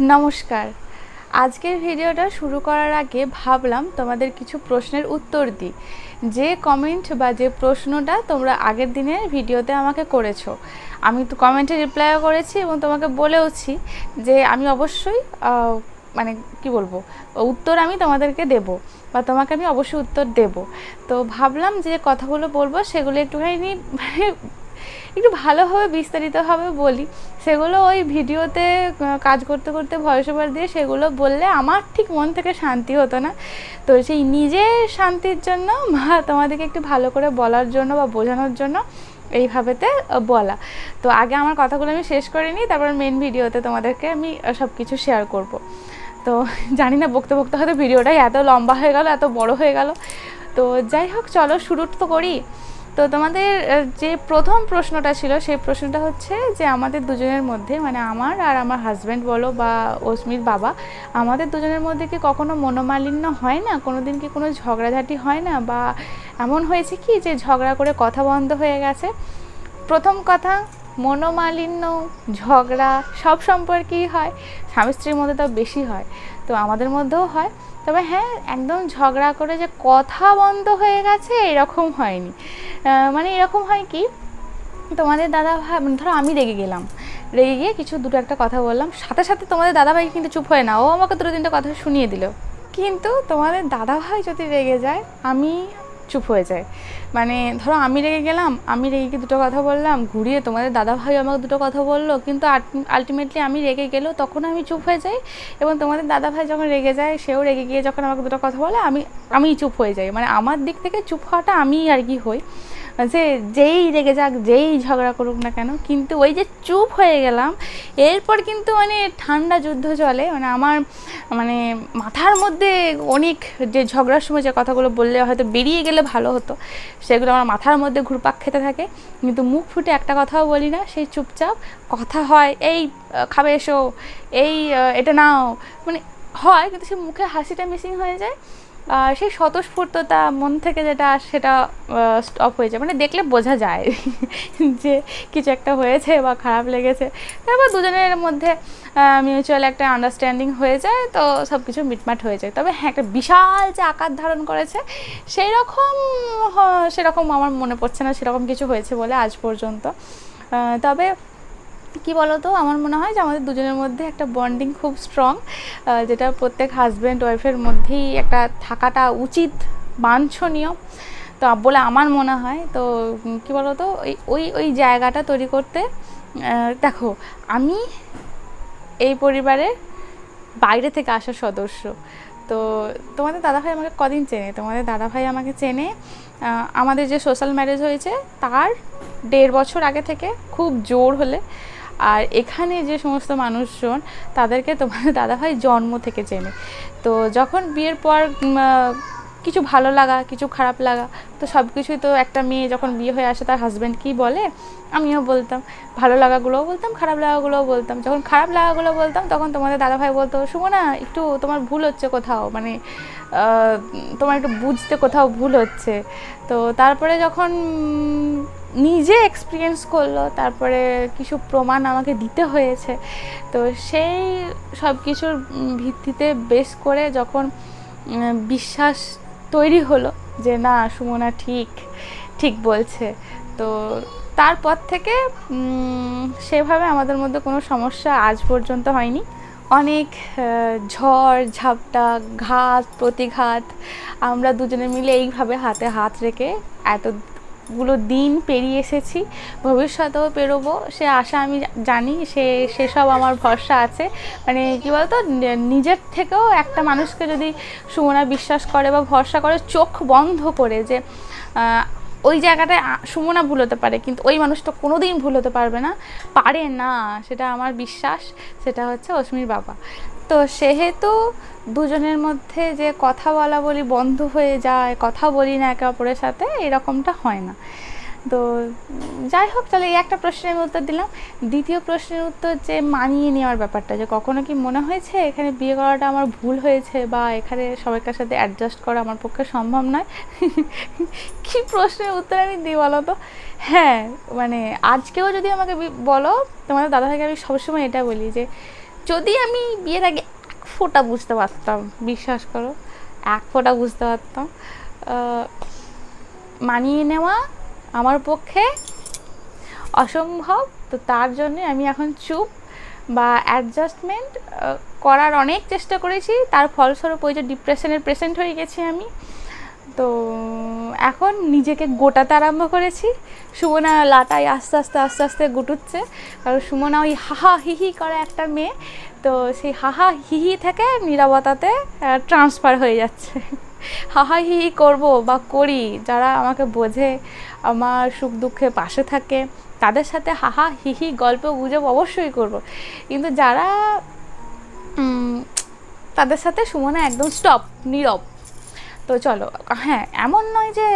নমস্কার। আজকের ভিডিওটা শুরু করার আগে ভাবলাম তোমাদের কিছু প্রশ্নের উত্তর দিই। যে কমেন্ট বা যে প্রশ্নটা তোমরা আগের দিনের ভিডিওতে আমাকে করেছ, আমি তো কমেন্টে রিপ্লাইও করেছি এবং তোমাকে বলেওছি যে আমি অবশ্যই মানে কি বলব, উত্তর আমি তোমাদেরকে দেব বা তোমাকে আমি অবশ্যই উত্তর দেব। তো ভাবলাম যে কথাগুলো বলব, সেগুলো একটুখানি মানে একটু ভালোভাবে বিস্তারিতভাবে বলি। সেগুলো ওই ভিডিওতে কাজ করতে করতে, ভয়েস ওভার দিয়ে সেগুলো বললে আমার ঠিক মন থেকে শান্তি হতো না। তো সেই নিজের শান্তির জন্য বা তোমাদেরকে একটু ভালো করে বলার জন্য বা বোঝানোর জন্য এইভাবেতে বলা। তো আগে আমার কথাগুলো আমি শেষ করে নিই, তারপর মেন ভিডিওতে তোমাদেরকে আমি সব কিছু শেয়ার করব। তো জানি না বকতে বকতে হয়তো ভিডিওটাই এত লম্বা হয়ে গেল, এত বড় হয়ে গেল। তো যাই হোক, চলো শুরু তো করি। তো তোমাদের যে প্রথম প্রশ্নটা ছিল, সেই প্রশ্নটা হচ্ছে যে আমাদের দুজনের মধ্যে মানে আমার আর আমার হাজব্যান্ড বলো বা অস্মির বাবা, আমাদের দুজনের মধ্যে কি কখনো মনোমালিন্য হয় না? কোনো দিন কি কোনো ঝগড়াঝাটি হয় না? বা এমন হয়েছে কি যে ঝগড়া করে কথা বন্ধ হয়ে গেছে? প্রথম কথা, মনোমালিন্য, ঝগড়া সব সম্পর্কেই হয়। স্বামী স্ত্রীর মধ্যে তো বেশি হয়। তো আমাদের মধ্যেও হয়। তবে হ্যাঁ একদম ঝগড়া করে যে কথা বন্ধ হয়ে গেছে, এরকম হয়নি। মানে এরকম হয় কি, তোমাদের দাদা ভাই মানে ধরো আমি রেগে গেলাম। রেগে গিয়ে কিছু দুটো একটা কথা বললাম, সাথে সাথে তোমাদের দাদা ভাই কিন্তু চুপ হয় না, ও আমাকে দুটো তিনটে কথা শুনিয়ে দিল। কিন্তু তোমাদের দাদা ভাই যদি রেগে যায়, আমি চুপ হয়ে যায়। মানে ধরো আমি রেগে গেলাম, আমি রেগে গিয়ে দুটো কথা বললাম, ঘুরিয়ে তোমাদের দাদা ভাই আমাকে দুটো কথা বলল, কিন্তু আলটিমেটলি আমি রেগে গেলেও তখন আমি চুপ হয়ে যাই এবং তোমাদের দাদা ভাই যখন রেগে যায়, সেও রেগে গিয়ে যখন আমাকে দুটো কথা বলে, আমি আমি চুপ হয়ে যাই। মানে আমার দিক থেকে চুপ হওয়াটা আমি আর কি হই। যে, যেই রেগে যাক, যেই ঝগড়া করুক না কেন, কিন্তু ওই যে চুপ হয়ে গেলাম এরপর কিন্তু মানে ঠান্ডা যুদ্ধ চলে। মানে আমার মানে মাথার মধ্যে অনেক যে ঝগড়ার সময় যে কথাগুলো বললে হয়তো বেরিয়ে গেলে ভালো হতো, সেগুলো আমার মাথার মধ্যে ঘুরপাক খেতে থাকে। কিন্তু মুখ ফুটে একটা কথাও বলি না, সেই চুপচাপ কথা হয়, এই খাবে এসো, এই এটা নাও। মানে হয়, কিন্তু সে মুখে হাসিটা মিসিং হয়ে যায়। সেই স্বতঃস্ফূর্ততা মন থেকে যেটা সেটা স্টপ হয়ে যায়। মানে দেখলে বোঝা যায় যে কিছু একটা হয়েছে বা খারাপ লেগেছে। তারপর দুজনের মধ্যে মিউচুয়াল একটা আন্ডারস্ট্যান্ডিং হয়ে যায়, তো সব কিছু মিটমাট হয়ে যায়। তবে হ্যাঁ একটা বিশাল যে আকার ধারণ করেছে সেই রকম সেরকম আমার মনে পড়ছে না, সেরকম কিছু হয়েছে বলে আজ পর্যন্ত। তবে কি বলতো? আমার মনে হয় যে আমাদের দুজনের মধ্যে একটা বন্ডিং খুব স্ট্রং যেটা প্রত্যেক হাজব্যান্ড ওয়াইফের মধ্যেই একটা থাকাটা উচিত, বাঞ্ছনীয়। তো বলে আমার মনে হয়, তো কি ওই ওই ওই জায়গাটা তৈরি করতে দেখো, আমি এই পরিবারের বাইরে থেকে আসা সদস্য। তো তোমাদের দাদাভাই আমাকে কদিন চেনে? তোমাদের দাদাভাই আমাকে চেনে আমাদের যে সোশ্যাল ম্যারেজ হয়েছে, তার দেড় বছর আগে থেকে খুব জোর হলে আর এখানে যে সমস্ত মানুষজন, তাদেরকে তোমাদের দাদাভাই জন্ম থেকে চেনে। তো যখন বিয়ের পর কিছু ভালো লাগা, কিছু খারাপ লাগা, তো সব কিছুই তো একটা মেয়ে যখন বিয়ে হয়ে আসে, তার হাজব্যান্ড কী বলে? আমিও বলতাম। ভালো লাগাগুলোও বলতাম, খারাপ লাগাগুলোও বলতাম। যখন খারাপ লাগাগুলো বলতাম, তখন তোমাদের দাদাভাই বলতো, সুমনা, একটু তোমার ভুল হচ্ছে কোথাও মানে তোমার একটু বুঝতে কোথাও ভুল হচ্ছে। তো তারপরে যখন নিজে এক্সপিরিয়েন্স করল, তারপরে কিছু প্রমাণ আমাকে দিতে হয়েছে। তো সেই সব কিছুর ভিত্তিতে বেশ করে যখন বিশ্বাস তৈরি হলো যে না, সুমনা ঠিক ঠিক বলছে, তো তারপর থেকে সেভাবে আমাদের মধ্যে কোনো সমস্যা আজ পর্যন্ত হয়নি। অনেক ঝড়, ঝাপটা, ঘাত, প্রতিঘাত, আমরা দুজনে মিলে এইভাবে হাতে হাত রেখে এতগুলো দিন পেরিয়ে এসেছি, ভবিষ্যতেও পেরোবো, সে আশা আমি জানি, সে সেসব আমার ভরসা আছে। মানে কী বলতো নিজের থেকেও একটা মানুষকে যদি সুমনা বিশ্বাস করে বা ভরসা করে, চোখ বন্ধ করে যে ওই জায়গাটায় সুমনা ভুল হতে পারে, কিন্তু ওই মানুষটা কোনোদিন ভুল হতে পারবে না। পারে না, সেটা আমার বিশ্বাস, সেটা হচ্ছে অশ্মির বাবা। তো সেহেতু দুজনের মধ্যে যে কথা বলা বলি বন্ধ হয়ে যায়, কথা বলি না একে অপরের সাথে, এরকমটা হয় না। তো যাই হোক, তাহলে এই একটা প্রশ্নের উত্তর দিলাম। দ্বিতীয় প্রশ্নের উত্তর যে মানিয়ে নেওয়ার ব্যাপারটা, যে কখনো কি মনে হয়েছে এখানে বিয়ে করাটা আমার ভুল হয়েছে বা এখানে সবাইকার সাথে অ্যাডজাস্ট করা আমার পক্ষে সম্ভব নয়? কি প্রশ্নের উত্তর আমি দিই বলো তো? হ্যাঁ মানে আজকেও যদি আমাকে বলো, তোমাদের দাদা ভাইকে আমি সবসময় এটা বলি যে, যদি আমি বিয়ের আগে ফোঁটা বুঝতে পারতাম, বিশ্বাস করো, এক ফোঁটা বুঝতে পারতাম। মানিয়ে নেওয়া আমার পক্ষে অসম্ভব। তো তার জন্যে আমি এখন চুপ বা অ্যাডজাস্টমেন্ট করার অনেক চেষ্টা করেছি। তার ফলস্বরূপ ওই যে ডিপ্রেশনের পেশেন্ট হয়ে গেছি আমি। তো, এখন নিজেকে গোটাতে আরম্ভ করেছি। সুমনা লাটাই আস্তে আস্তে আস্তে আস্তে গুটুচ্ছে। কারণ সুমনা ওই হাহা হিহি করে একটা মেয়ে। তো সেই হাহা হিহি থেকে নিরবতাতে ট্রান্সফার হয়ে যাচ্ছে। হাহা হিহি করব বা করি, যারা আমাকে বোঝে, আমার সুখ দুঃখে পাশে থাকে, তাদের সাথে হাহা হিহি গল্প গুজব অবশ্যই করব। কিন্তু যারা তাদের সাথে সুমনা একদম স্টপ নীরব তো চলো হ্যাঁ এমন নয় যে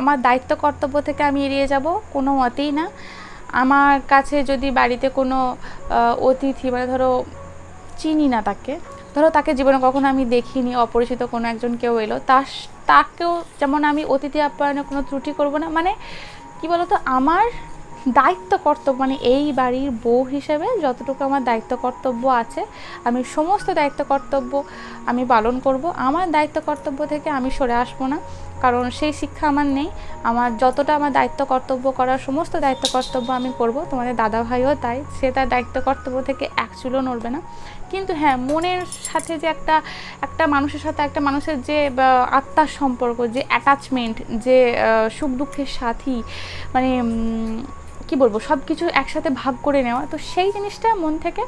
আমার দায়িত্ব কর্তব্য থেকে আমি এড়িয়ে যাব, কোনো মতেই না। আমার কাছে যদি বাড়িতে কোনো অতিথি মানে ধরো, চিনি না তাকে, ধরো তাকে জীবনে কখনো আমি দেখিনি, অপরিচিত কোনো একজন কেউ এলো তার তাকেও যেমন আমি অতিথি আপ্যায়নে কোনো ত্রুটি করব না মানে কি বলতো, আমার দায়িত্ব কর্তব্য মানে এই বাড়ির বউ হিসেবে যতটুকু আমার দায়িত্ব কর্তব্য আছে, আমি সমস্ত দায়িত্ব কর্তব্য আমি পালন করব। আমার দায়িত্ব কর্তব্য থেকে আমি সরে আসব না, কারণ সেই শিক্ষা আমার নেই। আমার যতটা আমার দায়িত্ব কর্তব্য করার সমস্ত দায়িত্ব কর্তব্য আমি করব। তোমাদের দাদা ভাইও তাই, সে তার দায়িত্ব কর্তব্য থেকে এক চুলও নড়বে না। কিন্তু হ্যাঁ মনের সাথে যে একটা একটা মানুষের সাথে, একটা মানুষের যে আত্মার সম্পর্ক, যে অ্যাটাচমেন্ট যে সুখ দুঃখের সাথী মানে কি বলব সব কিছু একসাথে ভাগ করে নেওয়া। তো সেই জিনিসটা মন থেকে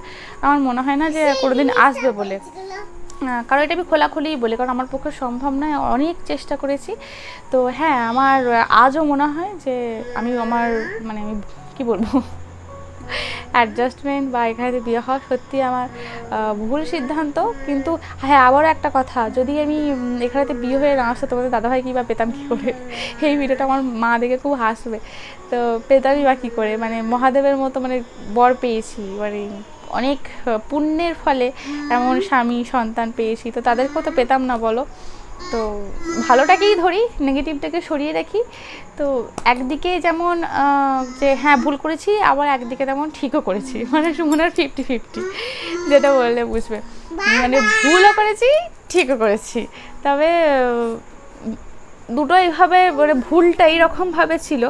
আমার মনে হয় না যে কোনোদিন আসবে বলে। কারণ এটা আমি খোলাখুলিই বলি, কারণ আমার পক্ষে সম্ভব নয়, অনেক চেষ্টা করেছি। তো হ্যাঁ আমার আজও মনে হয় যে আমি আমার মানে আমি কী বলব অ্যাডজাস্টমেন্ট বা এখানে বিয়ে হওয়া সত্যি আমার ভুল সিদ্ধান্ত। কিন্তু হ্যাঁ আবারও একটা কথা, যদি আমি এখানেতে বিয়ে হয়ে না আসতো, তোমাদের দাদাভাই কী বা পেতাম কী করে? এই ভিডিওটা আমার মা দেখে খুব হাসবে। তো পেতামই বা কী করে? মানে মহাদেবের মতো মানে বর পেয়েছি মানে অনেক পুণ্যের ফলে এমন স্বামী, সন্তান পেয়েছি। তো তাদেরকেও তো পেতাম না, বলো? তো ভালোটাকেই ধরি নেগেটিভটাকে সরিয়ে রাখি। তো একদিকে যেমন যে হ্যাঁ ভুল করেছি, আবার একদিকে তেমন ঠিকও করেছি। মানে সুমনের ফিফটি ফিফটি যেটা বললে বুঝবে। মানে ভুলও করেছি, ঠিকও করেছি। তবে, দুটো এইভাবে মানে ভুলটা এইরকমভাবে ছিল,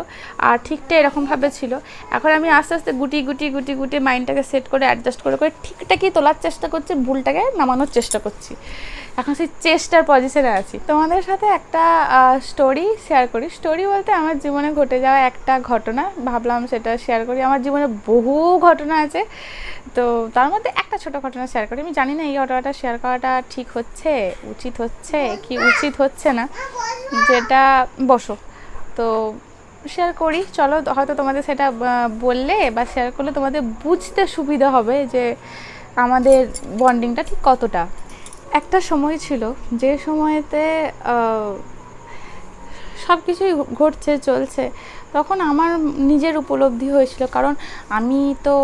আর ঠিকটা এরকমভাবে ছিল। এখন আমি আস্তে আস্তে গুটি গুটি গুটি গুটি মাইন্ডটাকে সেট করে অ্যাডজাস্ট করে করে ঠিকটাকেই তোলার চেষ্টা করছি, ভুলটাকে নামানোর চেষ্টা করছি। এখন সেই চেষ্টার পজিশনে আছি। তোমাদের সাথে একটা স্টোরি শেয়ার করি। স্টোরি বলতে আমার জীবনে ঘটে যাওয়া একটা ঘটনা। ভাবলাম সেটা শেয়ার করি। আমার জীবনে বহু ঘটনা আছে। তো তার মধ্যে একটা ছোট ঘটনা শেয়ার করি। আমি জানি না এই ঘটনাটা শেয়ার করাটা ঠিক হচ্ছে, উচিত হচ্ছে, কি উচিত হচ্ছে না। যেটা বসো। তো শেয়ার করি। চলো, হয়তো তোমাদের সেটা বললে বা শেয়ার করলে তোমাদের বুঝতে সুবিধা হবে যে আমাদের বন্ডিংটা ঠিক কতটা। একটা সময় ছিল যে সময়তে সব কিছুই ঘটছে, চলছে। তখন আমার নিজের উপলব্ধি হয়েছিল। কারণ আমি তো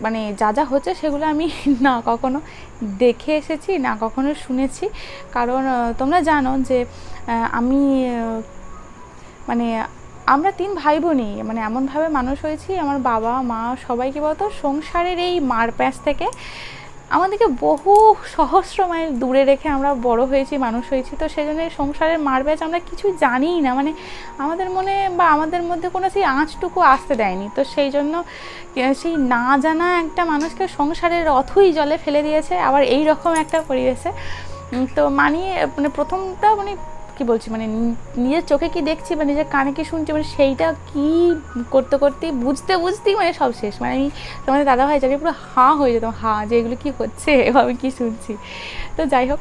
মানে যা যা হচ্ছে সেগুলো আমি না কখনো দেখে এসেছি, না কখনো শুনেছি। কারণ তোমরা জানো যে আমি মানে আমরা তিন ভাই বোনই মানে এমনভাবে মানুষ হয়েছি। আমার বাবা, মা সবাইকে বলতো, সংসারের এই মার প্যাঁচ থেকে আমাদেরকে বহু সহস্র মাইল দূরে রেখে আমরা বড় হয়েছি, মানুষ হয়েছি। তো সেই জন্য সংসারের মার ব্যাচ আমরা কিছু জানিই না। মানে আমাদের মনে বা আমাদের মধ্যে কোনো সেই আঁচটুকু আসতে দেয়নি। তো সেই জন্য সেই না জানা একটা মানুষকে সংসারের রথই জলে ফেলে দিয়েছে। আবার এই রকম একটা পরিবেশে। তো মানিয়ে মানে প্রথমটা মানে কি বলছি মানে নিজের চোখে কি দেখছি বা নিজের কানে কি শুনছি মানে সেইটা কি করতে করতে বুঝতে বুঝতেই মানে সব শেষ। মানে আমি তোমাদের দাদা ভাই যাকে পুরো হাঁ হয়ে যেতাম, হাঁ যে এগুলো কি হচ্ছে আমি কি শুনছি। তো যাই হোক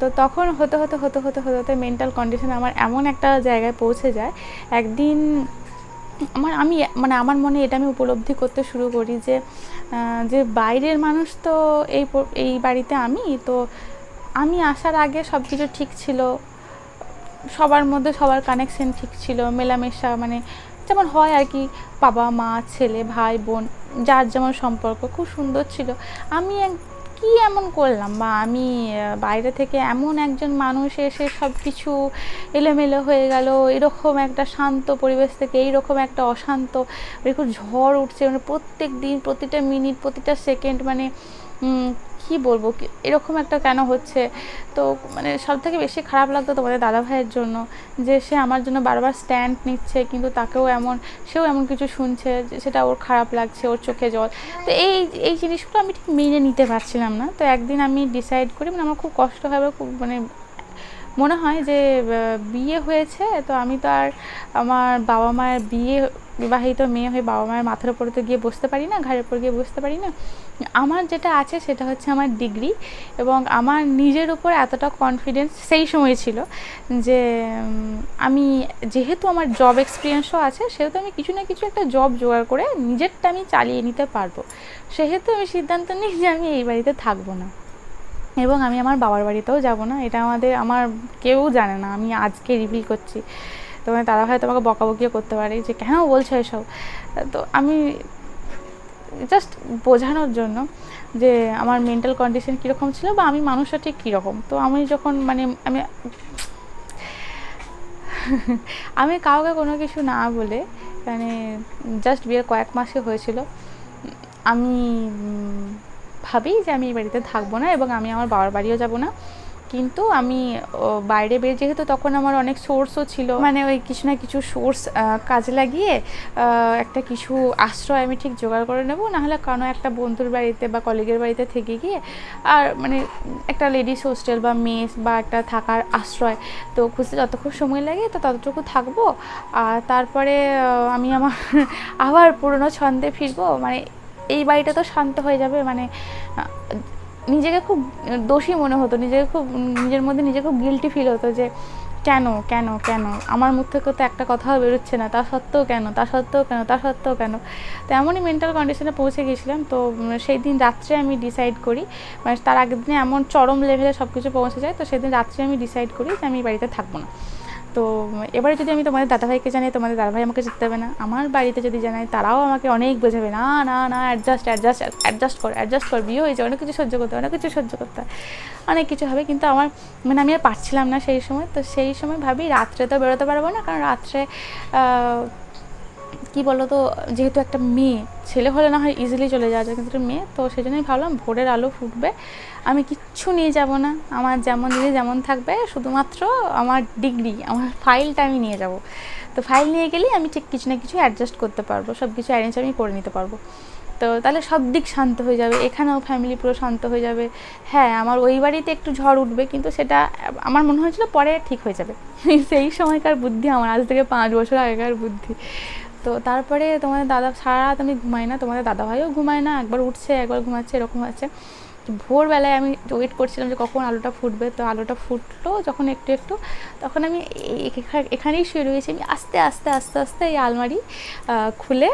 তো তখন হতে হতে হতে হতে হতে হতে মেন্টাল কন্ডিশন আমার এমন একটা জায়গায় পৌঁছে যায়। একদিন আমার আমি মানে আমার মনে এটা আমি উপলব্ধি করতে শুরু করি যে যে বাইরের মানুষ তো এই এই বাড়িতে আমি, তো আমি আসার আগে সব কিছু ঠিক ছিল। সবার মধ্যে সবার কানেকশন ঠিক ছিল, মেলামেশা মানে যেমন হয় আর কি, বাবা, মা, ছেলে, ভাই, বোন, যার যেমন সম্পর্ক খুব সুন্দর ছিল। আমি এক, কি এমন করলাম বা আমি বাইরে থেকে এমন একজন মানুষ এসে সব কিছু এলোমেলো হয়ে গেল, এরকম একটা শান্ত পরিবেশ থেকে, এইরকম একটা অশান্ত এরকম ঝড় উঠছে মানে প্রত্যেক দিন, প্রতিটা মিনিট প্রতিটা সেকেন্ড মানে কি বলব? এরকম একটা কেন হচ্ছে? তো মানে সব থেকে বেশি খারাপ লাগতো তোমাদের দাদা ভাইয়ের জন্য, যে সে আমার জন্য বারবার স্ট্যান্ড নিচ্ছে, কিন্তু তাকেও এমন, সেও এমন কিছু শুনছে, যে সেটা ওর খারাপ লাগছে, ওর চোখে জল। তো এই এই জিনিসগুলো আমি ঠিক মেনে নিতে পারছিলাম না। তো একদিন আমি ডিসাইড করি মানে আমার খুব কষ্ট হয় বা খুব মানে মনে হয় যে বিয়ে হয়েছে, তো আমি তো আর আমার বাবা মায়ের বিয়ে, বিবাহিত মেয়ে হয়ে বাবা মায়ের মাথার উপরে তো গিয়ে বসতে পারি না, ঘাড়ের উপর গিয়ে বসতে পারি না। আমার যেটা আছে সেটা হচ্ছে আমার ডিগ্রি এবং আমার নিজের উপর এতটা কনফিডেন্স সেই সময় ছিল যে আমি যেহেতু আমার জব এক্সপিরিয়েন্সও আছে, সেহেতু আমি কিছু না কিছু একটা জব জোগাড় করে নিজেরটা আমি চালিয়ে নিতে পারব। সেহেতু আমি সিদ্ধান্ত নিই যে আমি এই বাড়িতে থাকব না। এবং আমি আমার বাবার বাড়িতেও যাব না। এটা আমাদের, আমার কেউ জানে না। আমি আজকে রিভিল করছি। তোমার তারা ভাই তোমাকে বকাবকিও করতে পারে যে, কেন বলছো এসব? তো আমি জাস্ট বোঝানোর জন্য যে, আমার মেন্টাল কন্ডিশন কীরকম ছিল বা আমি মানুষটা ঠিক কীরকম। তো আমি যখন মানে আমি আমি কাউকে কোনো কিছু না বলে মানে জাস্ট বিয়ের কয়েক মাসে হয়েছিল, আমি ভাবি যে আমি এই বাড়িতে থাকব না এবং আমি আমার বাবার বাড়িও যাব না। কিন্তু আমি বাইরে বের, যেহেতু তখন আমার অনেক সোর্সও ছিল। মানে ওই কিছু না কিছু সোর্স কাজে লাগিয়ে একটা কিছু আশ্রয় আমি ঠিক জোগাড় করে নেব। নাহলে কোনো একটা বন্ধুর বাড়িতে বা কলিগের বাড়িতে থেকে গিয়ে, আর মানে একটা লেডিস হোস্টেল বা মেস বা একটা থাকার আশ্রয়, তো খুঁজতে যতক্ষণ সময় লাগে তো ততটুকু থাকব। আর তারপরে আমি আমার আবার পুরনো ছন্দে ফিরবো। মানে এই বাড়িটা তো শান্ত হয়ে যাবে মানে নিজেকে খুব দোষী মনে হতো, নিজেকে খুব, নিজের মধ্যে নিজে খুব গিলটি ফিল হতো যে, কেন কেন কেন? আমার মুখ থেকে তো একটা কথাও বেরোচ্ছে না, তা সত্ত্বেও কেন, তা সত্ত্বেও কেন, তা সত্ত্বেও কেন? তো এমনই মেন্টাল কন্ডিশনে পৌঁছে গেছিলাম তো সেই দিন রাত্রে আমি ডিসাইড করি মানে তার আগের দিনে এমন চরম লেভেলে সব কিছু পৌঁছে যায়, তো সেদিন রাত্রে আমি ডিসাইড করি যে আমি বাড়িতে থাকব না। তো এবারে যদি আমি তোমাদের দাদাভাইকে জানাই তোমাদের দাদাভাই আমাকে যেতে দেবে না। আমার বাড়িতে যদি জানাই তারাও আমাকে অনেক বোঝাবে না না না অ্যাডজাস্ট অ্যাডজাস্ট অ্যাডজাস্ট কর অ্যাডজাস্ট কর বিয়ে হয়েছে অনেক কিছু সহ্য করতে হয়, অনেক কিছু সহ্য করতে হয় অনেক কিছু হবে কিন্তু আমার মানে আমি আর পারছিলাম না সেই সময়। তো সেই সময় ভাবি রাত্রে তো বেরোতে পারব না কারণ রাত্রে কি বলো তো যেহেতু একটা মেয়ে, ছেলে হলে না হয় ইজিলি চলে যাওয়া যায়, কিন্তু একটা মেয়ে, তো সেই জন্যই ভাবলাম ভোরের আলো ফুটবে। আমি কিচ্ছু নিয়ে যাব না, আমার যেমন জিনিস যেমন থাকবে, শুধুমাত্র আমার ডিগ্রি আমার ফাইলটা আমি নিয়ে যাব। তো ফাইল নিয়ে গেলেই আমি ঠিক কিছু না কিছু অ্যাডজাস্ট করতে পারব সব কিছু অ্যারেঞ্জ আমি করে নিতে পারব। তো তাহলে সব দিক শান্ত হয়ে যাবে, এখানেও ফ্যামিলি পুরো শান্ত হয়ে যাবে। হ্যাঁ আমার ওই বাড়িতে একটু ঝড় উঠবে, কিন্তু সেটা আমার মনে হয়েছিল পরে ঠিক হয়ে যাবে। সেই সময়কার বুদ্ধি, আমার আজ থেকে পাঁচ বছর আগেকার বুদ্ধি। তো তারপরে তোমাদের দাদা সারা রাত আমি ঘুমাই না, তোমাদের দাদা ভাইও ঘুমায় না, একবার উঠছে, একবার ঘুমাচ্ছে, এরকম আছে ভোরবেলায় আমি ওয়েট করছিলাম যে কখন আলোটা ফুটবে, তো আলোটা ফুটলো যখন একটু একটু, তখন আমি এখা- এখানেই শুয়ে রয়েছি। আমি আস্তে আস্তে আস্তে আস্তে এই আলমারি খুলে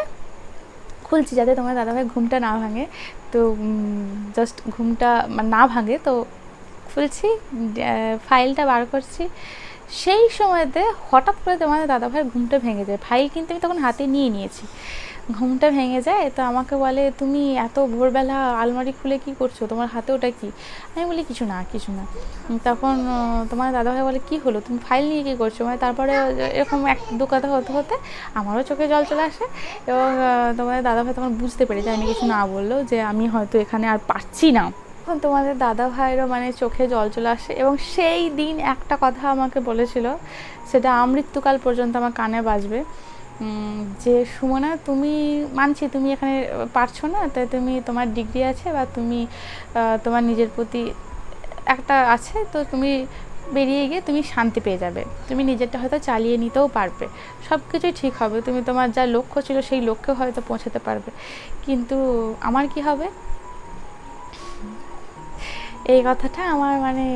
খুলছি যাতে তোমার দাদাভাই ঘুমটা না ভাঙে। তো জাস্ট ঘুমটা না ভাঙে, তো খুলছি ফাইলটা বার করছি। সেই সময়তে হঠাৎ করে তোমাদের দাদাভাইয়ের ঘুমটা ভেঙে যায়। ফাইল কিন্তু আমি তখন হাতে নিয়ে নিয়েছি। ঘুমটা ভেঙে যায় তো আমাকে বলে, তুমি এত ভোরবেলা আলমারি খুলে কি করছ? তোমার হাতে ওটা কি? আমি বলি, কিছু না কিছু না। তখন তোমার দাদাভাই বলে, কি হলো? তুমি ফাইল নিয়ে কী করছ? মানে তারপরে এরকম এক দু কথা হতে হতে আমারও চোখে জল চলে আসে এবং তোমার তোমাদের দাদাভাই তখন বুঝতে পেরে পেরেছে আমি কিছু না বলল যে, আমি হয়তো এখানে আর পারছি না। তখন তোমাদের দাদা ভাইয়েরও মানে চোখে জল চলে আসে এবং সেই দিন একটা কথা আমাকে বলেছিল, সেটা আমৃত্যুকাল পর্যন্ত আমার কানে বাজবে। যে, সুমনা, তুমি, মানছি তুমি এখানে পারছ না, তাই তুমি তোমার ডিগ্রি আছে বা তুমি তোমার নিজের প্রতি একটা আছে, তো তুমি বেরিয়ে গিয়ে তুমি শান্তি পেয়ে যাবে। তুমি নিজেরটা হয়তো চালিয়ে নিতেও পারবে। সব কিছুই ঠিক হবে। তুমি তোমার যা লক্ষ্য ছিল সেই লক্ষ্যে হয়তো পৌঁছাতে পারবে। কিন্তু আমার কি হবে? এই কথাটা আমার মানে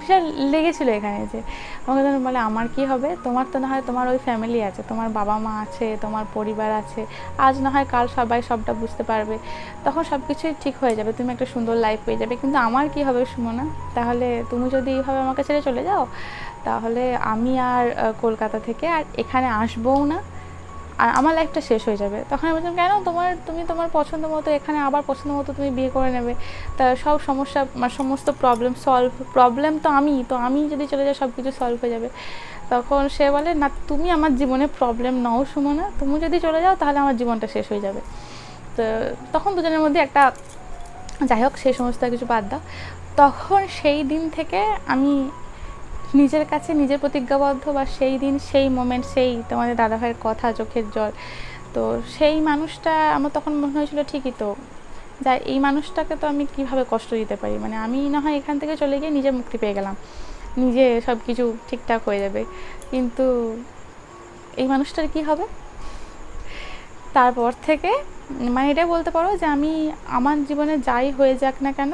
ভীষণ লেগেছিলো এখানে যে আমাকে যেন বলে, আমার কি হবে? তোমার তো না হয় তোমার ওই ফ্যামিলি আছে, তোমার বাবা মা আছে, তোমার পরিবার আছে। আজ না হয় কাল সবাই সবটা বুঝতে পারবে। তখন সব কিছুই ঠিক হয়ে যাবে, তুমি একটা সুন্দর লাইফ পেয়ে যাবে। কিন্তু আমার কি হবে সুমনা? তাহলে তুমি যদি এইভাবে আমাকে ছেড়ে চলে যাও, তাহলে আমি আর কলকাতা থেকে আর এখানে আসবও না। আর আমার লাইফটা শেষ হয়ে যাবে। তখন আমি বলছিলাম কেন? তোমার, তুমি তোমার পছন্দ মতো এখানে আবার পছন্দ মতো তুমি বিয়ে করে নেবে। তা সব সমস্যা আমার সমস্ত প্রবলেম সলভ প্রবলেম তো আমি তো আমি যদি চলে যাই সব কিছু সলভ হয়ে যাবে। তখন সে বলে, না, তুমি আমার জীবনে প্রবলেম নাও সুমনা। তুমি যদি চলে যাও তাহলে আমার জীবনটা শেষ হয়ে যাবে। তো তখন দুজনের মধ্যে একটা, যাই হোক, সেই সমস্ত কিছু বাদ দাও। তখন সেই দিন থেকে আমি নিজের কাছে নিজের প্রতিজ্ঞাবদ্ধ বা সেই দিন, সেই মোমেন্ট সেই তোমাদের দাদাভাইয়ের কথা, চোখের জল। তো সেই মানুষটা, আমার তখন মনে হয়েছিল ঠিকই তো যাই এই মানুষটাকে তো আমি কীভাবে কষ্ট দিতে পারি? মানে আমি না হয় এখান থেকে চলে গিয়ে নিজে মুক্তি পেয়ে গেলাম। নিজে সব কিছু ঠিকঠাক হয়ে যাবে। কিন্তু এই মানুষটার কি হবে? তারপর থেকে মানে এটাই বলতে পারো যে আমি আমার জীবনে যাই হয়ে যাক না কেন,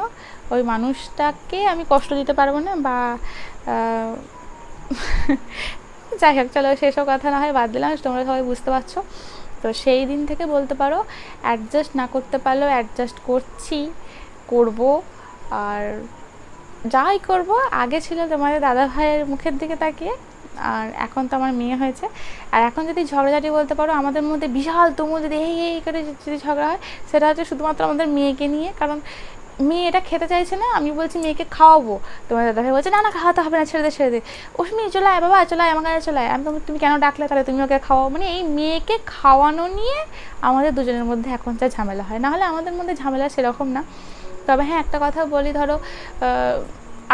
ওই মানুষটাকে আমি কষ্ট দিতে পারব না বা যাই হোক, চলো সেসব কথা না হয় বাদ দিলাম, তোমরা সবাই বুঝতে পারছ। তো সেই দিন থেকে বলতে পারো অ্যাডজাস্ট না করতে পারলেও অ্যাডজাস্ট করছি, করব, আর যাই করব, আগে ছিল তোমাদের দাদা ভাইয়ের মুখের দিকে তাকিয়ে আর এখন তো আমার মেয়ে হয়েছে। আর এখন যদি ঝগড়াঝাটি বলতে পারো, আমাদের মধ্যে বিশাল তুমুল যদি এই এই করে যদি ঝগড়া হয়, সেটা হচ্ছে শুধুমাত্র আমাদের মেয়েকে নিয়ে। কারণ মেয়ে এটা খেতে চাইছে না, আমি বলছি মেয়েকে খাওয়াবো। তোমার দাদা ভাই বলছে, না না, খাওয়াতে হবে না, ছেড়ে দে ছেড়ে দে। ওসমি চলে আয়, বাবা, চলে আয়, আমার কাছে চলে আয়। আমি তুমি কেন ডাকলে তাহলে? তুমি ওকে খাওয়াও। মানে এই মেয়েকে খাওয়ানো নিয়ে আমাদের দুজনের মধ্যে এখন যা ঝামেলা হয়। নাহলে আমাদের মধ্যে ঝামেলা সেরকম না। তবে হ্যাঁ একটা কথা বলি, ধরো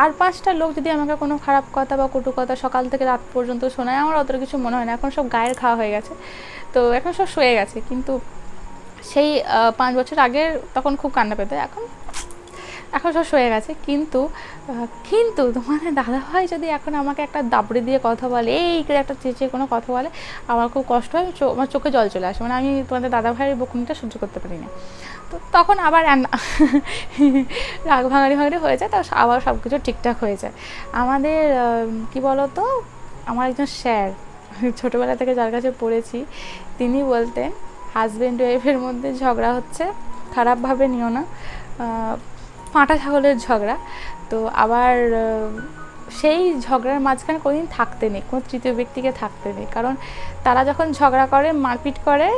আর পাঁচটা লোক যদি আমাকে কোনো খারাপ কথা বা কটু কথা সকাল থেকে রাত পর্যন্ত শোনায়, আমার অতটা কিছু মনে হয় না। এখন সব গায়ের খাওয়া হয়ে গেছে। তো এখন সব শুয়ে গেছে। কিন্তু সেই পাঁচ বছর আগের তখন খুব কান্না পেতে। এখন এখন সব শুয়ে গেছে। কিন্তু কিন্তু তোমাদের দাদাভাই যদি এখন আমাকে একটা দাবড়ে দিয়ে কথা বলে, এই করে একটা চেঁচিয়ে কোনো কথা বলে, আমার খুব কষ্ট হয়। আমার চোখে জল চলে আসে। মানে আমি তোমাদের দাদাভাইয়ের বকুনিটা সহ্য করতে পারি না। তো তখন আবার রাগ ভাঙাড়ি ভাঙাড়ি হয়ে যায় তো আবার সব কিছু ঠিকঠাক হয়ে যায়। আমাদের কি বলো তো আমার একজন স্যার ছোটোবেলা থেকে যার কাছে পড়েছি, তিনি বলতেন হাজব্যান্ড ওয়াইফের মধ্যে ঝগড়া হচ্ছে, খারাপভাবে নিও না। পাঁটা ছাগলের ঝগড়া। তো আবার সেই ঝগড়ার মাঝখানে কোনোদিন থাকতে নেই, কোনো তৃতীয় ব্যক্তিকে থাকতে নেই। কারণ তারা যখন ঝগড়া করে, মারপিট করে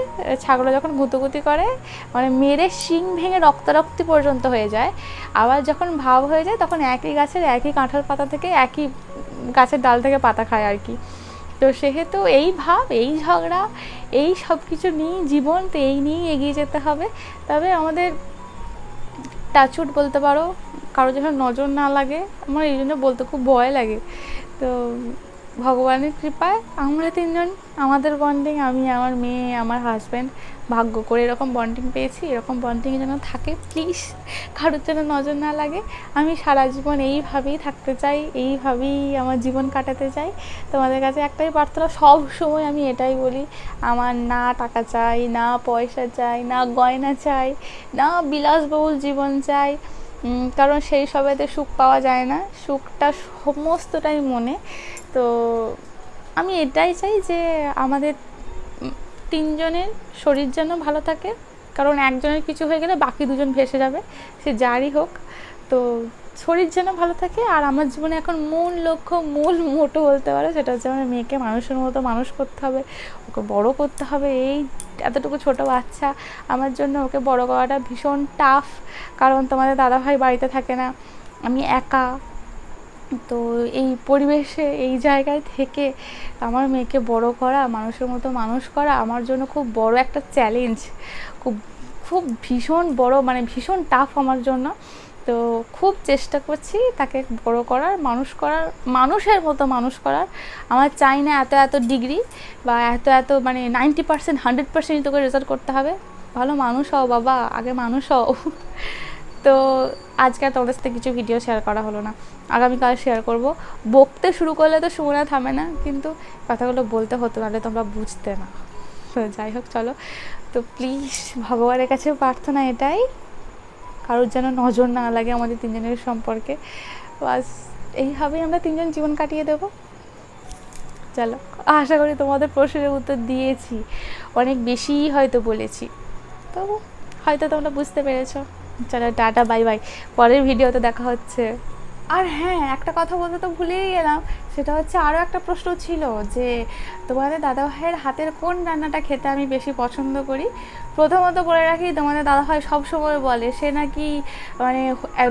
ছাগলে যখন গুতুগুতি করে মানে মেরে শিং ভেঙে রক্তারক্তি পর্যন্ত হয়ে যায়, আবার যখন ভাব হয়ে যায়, তখন একই গাছের একই কাঁঠাল পাতা থেকে একই গাছের ডাল থেকে পাতা খায় আর কি। তো সেহেতু এই ভাব, এই ঝগড়া, এই সব কিছু নিয়েই জীবন, তো এই নিয়েই এগিয়ে যেতে হবে। তবে আমাদের টাচুট বলতে পারো কারও যখন নজর না লাগে, আমার এই জন্য বলতে খুব ভয় লাগে। তো ভগবানের কৃপায় আমরা তিনজন, আমাদের বন্ডিং আমি, আমার মেয়ে, আমার হাজব্যান্ড ভাগ্য করে এরকম বন্ডিং পেয়েছি, এরকম বন্ডিং যেন থাকে প্লিজ কারোর যেন নজর না লাগে। আমি সারা জীবন এইভাবেই থাকতে চাই, এইভাবেই আমার জীবন কাটাতে চাই। তোমাদের কাছে একটাই প্রার্থনা, সব সময় আমি এটাই বলি, আমার না টাকা চাই, না পয়সা চাই, না গয়না চাই, না বিলাসবহুল জীবন চাই। কারণ সেই সবাইতে সুখ পাওয়া যায় না। সুখটা সমস্তটাই মনে। তো আমি এটাই চাই যে আমাদের তিনজনের শরীর যেন ভালো থাকে। কারণ একজনের কিছু হয়ে গেলে বাকি দুজন ভেসে যাবে। সে যারই হোক। তো শরীর যেন ভালো থাকে আর আমার জীবনে এখন মূল লক্ষ্য, মূল মোটো বলতে পারো, সেটা হচ্ছে আমার মেয়েকে মানুষের মতো মানুষ করতে হবে, ওকে বড় করতে হবে। এই এতটুকু ছোট বাচ্চা আমার জন্য ওকে বড় করাটা ভীষণ টাফ কারণ তোমাদের দাদাভাই বাড়িতে থাকে না, আমি একা। তো এই পরিবেশে, এই জায়গায় থেকে আমার মেয়েকে বড় করা, মানুষের মতো মানুষ করা আমার জন্য খুব বড় একটা চ্যালেঞ্জ খুব খুব ভীষণ বড় মানে ভীষণ টাফ আমার জন্য। তো খুব চেষ্টা করছি তাকে বড় করার, মানুষ করার, মানুষের মতো মানুষ করার। আমার চাই না এত এত ডিগ্রি বা এত এত মানে নাইনটি পার্সেন্ট হান্ড্রেড পার্সেন্ট তোকে রেজাল্ট করতে হবে। ভালো মানুষ হও বাবা, আগে মানুষ হও। তো আজকে আর তোমাদের সাথে কিছু ভিডিও শেয়ার করা হলো না। আগামীকাল শেয়ার করব। বকতে শুরু করলে তো সুমনা থামে না, কিন্তু কথাগুলো বলতে হতো, নাহলে তোমরা বুঝতে না। তো যাই হোক, চলো। তো প্লিজ ভগবানের কাছে প্রার্থনা এটাই। কারোর যেন নজর না লাগে আমাদের তিনজনের সম্পর্কে। বাস, এইভাবেই আমরা তিনজন জীবন কাটিয়ে দেবো। চলো, আশা করি তোমাদের প্রশ্নের উত্তর দিয়েছি। অনেক বেশিই হয়তো বলেছি। তো হয়তো তোমরা বুঝতে পেরেছ। চলো, টাটা, বাই বাই। পরের ভিডিওতে দেখা হচ্ছে। আর হ্যাঁ একটা কথা বলতে তো ভুলেই গেলাম। সেটা হচ্ছে আরও একটা প্রশ্ন ছিল যে, তোমাদের দাদাভাইয়ের হাতের কোন রান্নাটা খেতে আমি বেশি পছন্দ করি? প্রথমত বলে রাখি, তোমাদের দাদাভাই সবসময় বলে, সে নাকি মানে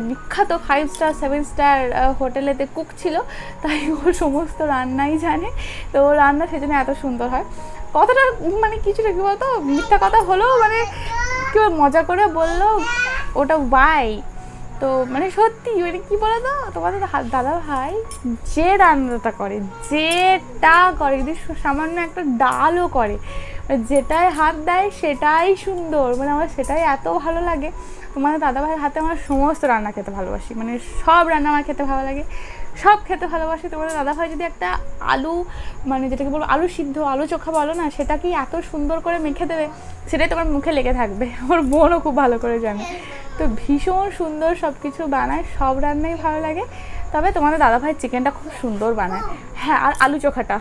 বিখ্যাত ফাইভ স্টার সেভেন স্টার হোটেলেতে কুক ছিল, তাই ও সমস্ত রান্নাই জানে। তো ও রান্না সেজন্য এত সুন্দর হয়। কথাটা মানে কিছুটা কী বলতো, মিথ্যা কথা হলেও মানে কেউ মজা করে বলল, ওটা বাই তো মানে সত্যি মানে কি বলে তো তোমাদের দাদা ভাই যে রান্নাটা করে, যেটা করে, যদি সামান্য একটা ডালও করে মানে যেটাই হাত দেয় সেটাই সুন্দর মানে আমার সেটাই এত ভালো লাগে। তোমাদের দাদা ভাইয়ের হাতে আমার সমস্ত রান্না খেতে ভালোবাসি মানে সব রান্না আমার খেতে ভালো লাগে, সব খেতে ভালোবাসি। তোমাদের দাদা ভাই যদি একটা আলু মানে যেটাকে বলব আলু সিদ্ধ, আলু চোখা বলো না সেটা কি এত সুন্দর করে মেখে দেবে, সেটাই তোমার মুখে লেগে থাকবে। আমার বোনও খুব ভালো করে জানে। তো ভীষণ সুন্দর সব কিছু বানায়, সব রান্নাই ভালো লাগে। তবে তোমাদের দাদা ভাই চিকেনটা খুব সুন্দর বানায়। হ্যাঁ আর আলু চোখাটা।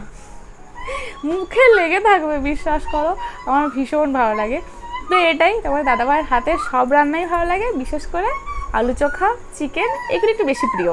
মুখে লেগে থাকবে, বিশ্বাস করো। আমার ভীষণ ভালো লাগে। তো এটাই তোমার দাদাভাইয়ের হাতে সব রান্নাই ভালো লাগে। বিশেষ করে আলু চোখা, চিকেন, এগুলো একটু বেশি প্রিয়।